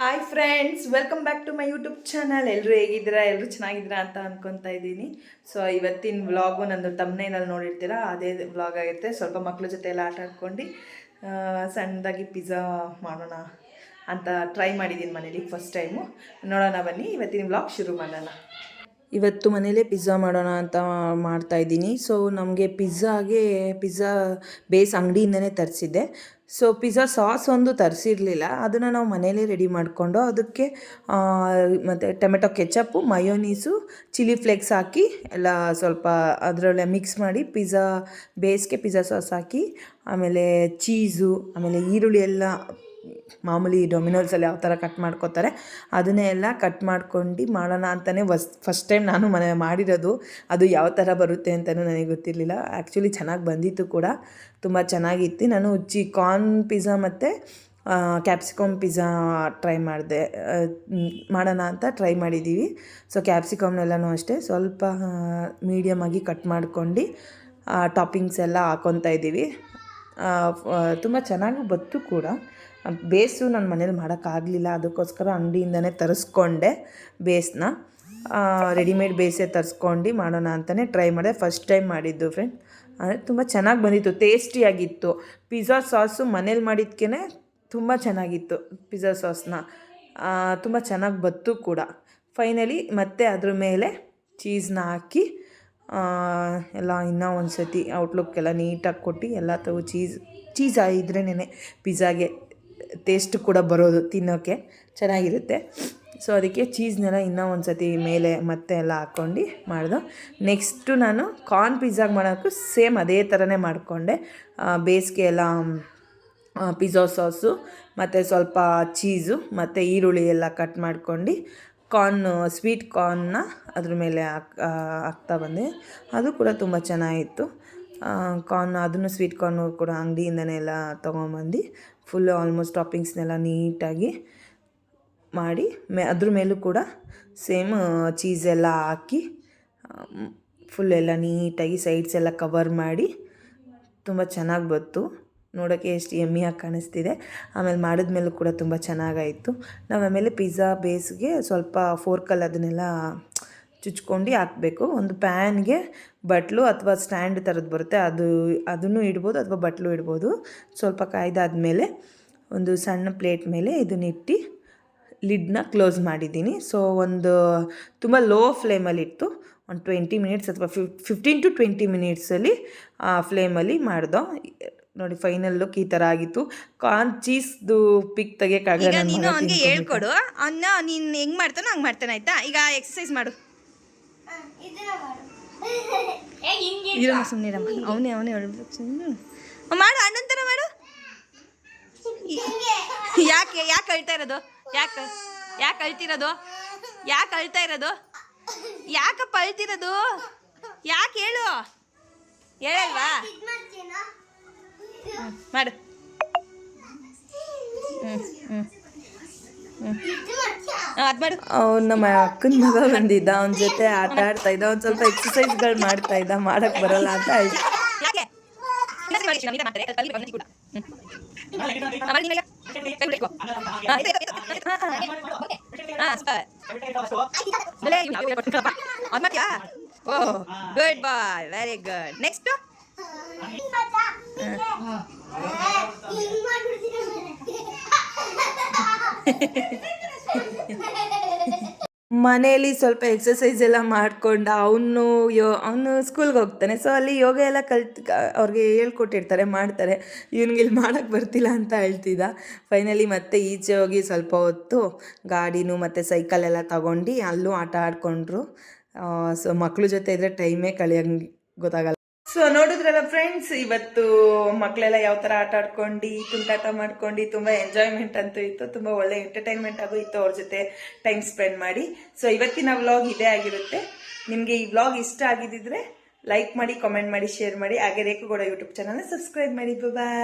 Hi friends welcome back to my YouTube channel ಎಲ್ಲರೂ ಹೇಗಿದ್ದೀರಾ? ಎಲ್ಲರೂ ಚೆನ್ನಾಗಿದ್ದೀರಾ ಅಂತ ಅಂದ್ಕೊತಾ ಇದ್ದೀನಿ. ಸೊ ಇವತ್ತಿನ ವ್ಲಾಗು ನಂದು ತಮ್ಮನೇನಲ್ಲಿ ನೋಡಿರ್ತೀರಾ? ಅದೇ ವ್ಲಾಗ್ ಆಗಿರುತ್ತೆ ಸ್ವಲ್ಪ ಮಕ್ಕಳ ಜೊತೆ ಎಲ್ಲ ಆಟ ಆಡ್ಕೊಂಡು ಸಣ್ಣದಾಗಿ ಪಿಜ್ಜಾ ಮಾಡೋಣ ಅಂತ ಟ್ರೈ ಮಾಡಿದ್ದೀನಿ ಮನೇಲಿ ಫಸ್ಟ್ ಟೈಮು ನೋಡೋಣ ಬನ್ನಿ. ಇವತ್ತಿನ ವ್ಲಾಗ್ ಶುರು ಮಾಡೋಣ. ಇವತ್ತು ಮನೇಲೇ ಪಿಜ್ಜಾ ಮಾಡೋಣ ಅಂತ ಮಾಡ್ತಾ ಇದ್ದೀನಿ. ಸೊ ನಮಗೆ ಪಿಜ್ಜಾಗೆ, ಪಿಜ್ಜಾ ಬೇಸ್ ಅಂಗಡಿಯಿಂದನೇ ತರಿಸಿದ್ದೆ. ಸೊ ಪಿಜ್ಜಾ ಸಾಸ್ ಒಂದು ತರಿಸಿರಲಿಲ್ಲ. ಅದನ್ನು ನಾವು ಮನೇಲೇ ರೆಡಿ ಮಾಡಿಕೊಂಡು ಅದಕ್ಕೆ ಮತ್ತು tomato ketchup mayonnaise chilli flakes ಹಾಕಿ, ಎಲ್ಲ ಸ್ವಲ್ಪ ಅದರಲ್ಲೇ ಮಿಕ್ಸ್ ಮಾಡಿ ಪಿಜ್ಜಾ ಬೇಸ್ಗೆ ಪಿಜ್ಜಾ ಸಾಸ್ ಹಾಕಿ, ಆಮೇಲೆ ಚೀಸು ಆಮೇಲೆ ಈರುಳ್ಳಿ ಎಲ್ಲ ಮಾಮೂಲಿ ಡೊಮಿನೋಲ್ಸಲ್ಲಿ ಯಾವ ಥರ ಕಟ್ ಮಾಡ್ಕೋತಾರೆ, ಅದನ್ನೇ ಎಲ್ಲ ಕಟ್ ಮಾಡ್ಕೊಂಡು ಮಾಡೋಣ ಅಂತಲೇ ವಸ್ ಫಸ್ಟ್ ಟೈಮ್ ನಾನು ಮನೆ ಮಾಡಿರೋದು. ಅದು ಯಾವ ಥರ ಬರುತ್ತೆ ಅಂತಲೂ ನನಗೆ ಗೊತ್ತಿರಲಿಲ್ಲ. ಆ್ಯಕ್ಚುಲಿ ಚೆನ್ನಾಗಿ ಬಂದಿತ್ತು ಕೂಡ. ತುಂಬ ಚೆನ್ನಾಗಿತ್ತು. ನಾನು ಚಿ ಕಾರ್ನ್ ಪಿಜ್ಜಾ ಮತ್ತು ಕ್ಯಾಪ್ಸಿಕಮ್ ಪಿಜ್ಜಾ ಟ್ರೈ ಮಾಡಿದೆ. ಮಾಡೋಣ ಅಂತ ಟ್ರೈ ಮಾಡಿದ್ದೀವಿ ಸೊ ಕ್ಯಾಪ್ಸಿಕಮ್ನೆಲ್ಲನೂ ಅಷ್ಟೇ. ಸ್ವಲ್ಪ ಮೀಡಿಯಮ್ ಆಗಿ ಕಟ್ ಮಾಡ್ಕೊಂಡು ಟಾಪಿಂಗ್ಸ್ ಎಲ್ಲ ಹಾಕ್ಕೊತಾ ಇದ್ದೀವಿ. ತುಂಬ ಚೆನ್ನಾಗಿ ಬತ್ತು ಕೂಡ. ಬೇಸು ನನ್ನ ಮನೇಲಿ ಮಾಡೋಕ್ಕಾಗಲಿಲ್ಲ. ಅದಕ್ಕೋಸ್ಕರ ಅಂಗಡಿಯಿಂದನೇ ತರಿಸ್ಕೊಂಡೆ ಬೇಸ್ನ. ರೆಡಿಮೇಡ್ ಬೇಸೇ ತರಿಸ್ಕೊಂಡು ಮಾಡೋಣ ಅಂತಲೇ ಟ್ರೈ ಮಾಡಿದೆ. ಫಸ್ಟ್ ಟೈಮ್ ಮಾಡಿದ್ದು ಫ್ರೆಂಡ್. ಅಂದರೆ ತುಂಬ ಚೆನ್ನಾಗಿ ಬಂದಿತ್ತು. ಟೇಸ್ಟಿಯಾಗಿತ್ತು. ಪಿಜ್ಜಾ ಸಾಸು ಮನೇಲಿ ಮಾಡಿದ್ಕೇ ತುಂಬ ಚೆನ್ನಾಗಿತ್ತು ಪಿಜ್ಜಾ ಸಾಸ್ನ. ತುಂಬ ಚೆನ್ನಾಗಿ ಬತ್ತು ಕೂಡ. ಫೈನಲಿ ಮತ್ತೆ ಅದ್ರ ಮೇಲೆ ಚೀಸ್ನ ಹಾಕಿ ಎಲ್ಲ ಇನ್ನೂ ಒಂದು ಸತಿ ಔಟ್ಲುಕ್ಕೆಲ್ಲ ನೀಟಾಗಿ ಕೊಟ್ಟು ಎಲ್ಲ ತಗೋ ಚೀಸ್ ಚೀಸ್ ಇದ್ರೇನೆ ಪಿಜ್ಜಾಗೆ ಟೇಸ್ಟ್ ಕೂಡ ಬರೋದು ತಿನ್ನೋಕ್ಕೆ ಚೆನ್ನಾಗಿರುತ್ತೆ. ಸೊ ಅದಕ್ಕೆ ಚೀಸ್ನೆಲ್ಲ ಇನ್ನೂ ಒಂದು ಸತಿ ಮೇಲೆ ಮತ್ತೆ ಎಲ್ಲ ಹಾಕ್ಕೊಂಡು ಮಾಡಿದೆ. ನೆಕ್ಸ್ಟು ನಾನು ಕಾರ್ನ್ ಪಿಜ್ಜಾಗೆ ಮಾಡೋಕ್ಕೂ ಸೇಮ್ ಅದೇ ಥರನೇ ಮಾಡಿಕೊಂಡೆ. ಬೇಸಿಗೆ ಎಲ್ಲ ಪಿಜ್ಜಾ ಸಾಸು ಮತ್ತು ಸ್ವಲ್ಪ ಚೀಸು ಮತ್ತು ಈರುಳ್ಳಿ ಎಲ್ಲ ಕಟ್ ಮಾಡ್ಕೊಂಡು ಕಾರ್ನ್ ಸ್ವೀಟ್ ಕಾರ್ನ್ನ ಅದ್ರ ಮೇಲೆ ಹಾಕ್ ಹಾಕ್ತಾ ಬಂದೆ. ಅದು ಕೂಡ ತುಂಬ ಚೆನ್ನಾಗಿತ್ತು. ಕಾರ್ನ್ ಅದನ್ನು ಸ್ವೀಟ್ ಕಾರ್ನ್ ಕೂಡ ಅಂಗಡಿಯಿಂದನೇ ಎಲ್ಲ ತೊಗೊಂಬಂದು ಫುಲ್ಲು ಆಲ್ಮೋಸ್ಟ್ ಟಾಪಿಂಗ್ಸ್ನೆಲ್ಲ ನೀಟಾಗಿ ಮಾಡಿ ಮೇ, ಅದ್ರ ಮೇಲೂ ಕೂಡ ಸೇಮ್ ಚೀಸ್ ಎಲ್ಲ ಹಾಕಿ ಫುಲ್ ಎಲ್ಲ ನೀಟಾಗಿ ಸೈಡ್ಸ್ ಎಲ್ಲ ಕವರ್ ಮಾಡಿ ತುಂಬ ಚೆನ್ನಾಗಿ ಬಂತು. ನೋಡೋಕ್ಕೆ ಎಷ್ಟು ಎಮ್ಮಿಯಾಗಿ ಕಾಣಿಸ್ತಿದೆ. ಆಮೇಲೆ ಮಾಡಿದ್ಮೇಲೂ ಕೂಡ ತುಂಬ ಚೆನ್ನಾಗಾಯಿತು. ನಾವು ಆಮೇಲೆ ಪಿಜ್ಜಾ ಬೇಸ್ಗೆ ಸ್ವಲ್ಪ ಫೋರ್ಕಲ್ಲಿ ಅದನ್ನೆಲ್ಲ ಚುಚ್ಕೊಂಡು ಹಾಕಬೇಕು. ಒಂದು ಪ್ಯಾನ್ಗೆ ಬಟ್ಲು ಅಥವಾ ಸ್ಟ್ಯಾಂಡ್ ಥರದ್ದು ಬರುತ್ತೆ. ಅದು ಅದನ್ನು ಇಡ್ಬೋದು ಅಥವಾ ಬಟ್ಲು ಇಡ್ಬೋದು. ಸ್ವಲ್ಪ ಕಾಯ್ದಾದ್ಮೇಲೆ ಒಂದು ಸಣ್ಣ ಪ್ಲೇಟ್ ಮೇಲೆ ಇದನ್ನಿಟ್ಟು ಲಿಡ್ನ ಕ್ಲೋಸ್ ಮಾಡಿದ್ದೀನಿ. ಸೊ ಒಂದು ತುಂಬ ಲೋ ಫ್ಲೇಮಲ್ಲಿ ಇಟ್ಟು ಒಂದು ಟ್ವೆಂಟಿ ಮಿನಿಟ್ಸ್ ಅಥವಾ ಫಿಫ್ ಫಿಫ್ಟೀನ್ ಟು ಟ್ವೆಂಟಿ ಮಿನಿಟ್ಸಲ್ಲಿ ಆ ಫ್ಲೇಮಲ್ಲಿ ಮಾಡ್ದೋ. ನೋಡಿ ಫೈನಲ್ ಲುಕ್ ಈ ಥರ ಆಗಿತ್ತು. ಕಾರ್ನ್ ಚೀಸ್ದು ಪಿಕ್ ತೆಗಿಯೋಕ್ಕಾಗಲ್ಲ ನೀನು ಹಂಗೆ ಅವನಿಗೆ. ಹೇಳ್ಕೊಡು. ಅನ್ನ ನೀನು ಹೆಂಗ್ ಮಾಡ್ತಾನೋ ಹಂಗೆ ಮಾಡ್ತಾನೆ ಆಯಿತಾ? ಈಗ ಎಕ್ಸಸೈಸ್ ಮಾಡು. ಇರಮ್ಮ ಸುಮ್ಮನಿರಮ್ಮ ಅವನೇ ಅವನೇ ಹೇಳ್ಬೇಕು ಸುಮ್ಮನೆ ಮಾಡು ಅಣ್ಣನ ಥರ ಮಾಡು ಯಾಕೆ ಯಾಕೆ ಅಳ್ತಾ ಇರೋದು? ಯಾಕೆ ಯಾಕೆ ಅಳ್ತಿರೋದು? ಯಾಕೆ ಅಳ್ತಾ ಇರೋದು? ಯಾಕಪ್ಪ ಅಳ್ತಿರೋದು? ಯಾಕೆ ಹೇಳು? ಹೇಳಲ್ವಾ? ಮಾಡು. ಹ್ಞೂ ಹ್ಞೂ ಮಾಡು ಅವ್ನು ನಮ್ಮ ಅಕ್ಕನ ಮಗ ಬಂದಿದ್ದ ಅವನ ಜೊತೆ ಆಟ ಆಡ್ತಾ ಇದ್ದ ಒಂದು ಸ್ವಲ್ಪ ಎಕ್ಸಸೈಸ್ಗಳು ಮಾಡ್ತಾ ಇದ್ದ ಮಾಡಕ್ಕೆ ಬರಲ್ಲ ಅಂತ good boy very good. Next? ಮನೆಯಲ್ಲಿ ಸ್ವಲ್ಪ ಎಕ್ಸಸೈಸ್ ಎಲ್ಲ ಮಾಡ್ಕೊಂಡು ಅವನು ಯೋ, ಅವನು ಸ್ಕೂಲ್ಗೆ ಹೋಗ್ತಾನೆ. ಸೊ ಅಲ್ಲಿ ಯೋಗ ಎಲ್ಲ ಕಲ್ತ್ ಅವ್ರಿಗೆ ಹೇಳ್ಕೊಟ್ಟಿರ್ತಾರೆ, ಮಾಡ್ತಾರೆ. ಇವನಿಗೆ ಇಲ್ಲಿ ಮಾಡೋಕ್ಕೆ ಬರ್ತಿಲ್ಲ ಅಂತ ಹೇಳ್ತಿದ್ದ. ಫೈನಲಿ ಮತ್ತೆ ಈಚೆ ಹೋಗಿ ಸ್ವಲ್ಪ ಹೊತ್ತು ಗಾಡಿನೂ ಮತ್ತು ಸೈಕಲ್ ಎಲ್ಲ ತಗೊಂಡು ಅಲ್ಲೂ ಆಟ ಆಡಿಕೊಂಡ್ರು. ಸೊ ಮಕ್ಕಳು ಜೊತೆ ಇದ್ದರೆ ಟೈಮೇ ಕಳೆಯಂಗೆ ಗೊತ್ತಾಗಲ್ಲ. ಸೊ ನೋಡಿದ್ರಲ್ಲ ಫ್ರೆಂಡ್ಸ್ ಇವತ್ತು ಮಕ್ಕಳೆಲ್ಲ ಯಾವ ಥರ ಆಟ ಆಡ್ಕೊಂಡು, ತುಂಟಾಟ ಮಾಡ್ಕೊಂಡು, ತುಂಬ ಎಂಜಾಯ್ಮೆಂಟ್ ಅಂತೂ ಇತ್ತು, ತುಂಬ ಒಳ್ಳೆ ಎಂಟರ್ಟೈನ್ಮೆಂಟ್ ಆಗು ಇತ್ತು ಅವ್ರ ಜೊತೆ ಟೈಮ್ ಸ್ಪೆಂಡ್ ಮಾಡಿ. ಸೊ ಇವತ್ತಿನ ವ್ಲಾಗ್ ಇದೇ ಆಗಿರುತ್ತೆ. ನಿಮಗೆ ಈ ವ್ಲಾಗ್ ಇಷ್ಟ ಆಗಿದ್ದಿದ್ರೆ ಲೈಕ್ ಮಾಡಿ ಕಾಮೆಂಟ್ ಮಾಡಿ ಶೇರ್ ಮಾಡಿ, ಹಾಗೆ ರೇಖು ಕೂಡ ಯೂಟ್ಯೂಬ್ ಚಾನಲ್ನ ಸಬ್ಸ್ಕ್ರೈಬ್ ಮಾಡಿ. ಬಾಯ್